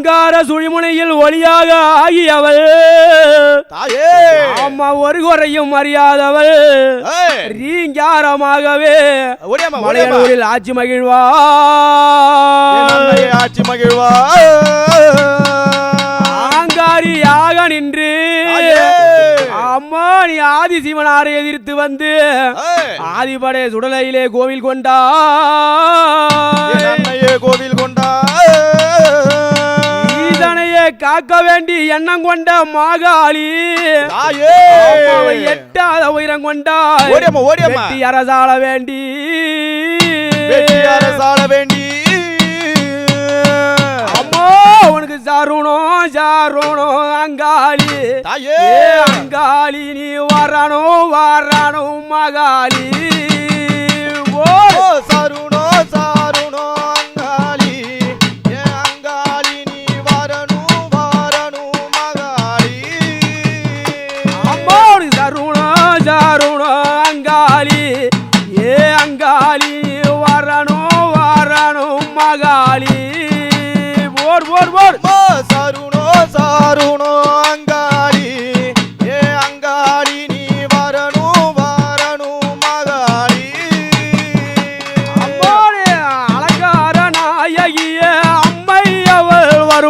சுழிமுனையில் ஒளியாக ஆகியவள். தாயே! அம்மா ஒரு குறையும் அறியாதவள். ரீங்காரமாகவே. மலையனூரில் ஆட்சி மகிழ்வா. ஆட்சி மகிழ்வா. ஆங்காரியாக நின்று. அம்மா நீ ஆதி சிவனாரை எதிர்த்து வந்து ஏய், ஆதிபடை சுடலையிலே கோவில் கொண்டா கோவில் காக்க வேண்டி எண்ணம் கொண்ட மாகாளி. எட்டாத உயரம் வெட்டி அரசாள வேண்டி. சால வேண்டி. அம்மா உனக்கு சாருணும் சாருணும் அங்காளி. அங்காளி நீ வரணும் வரணும் மகாளி.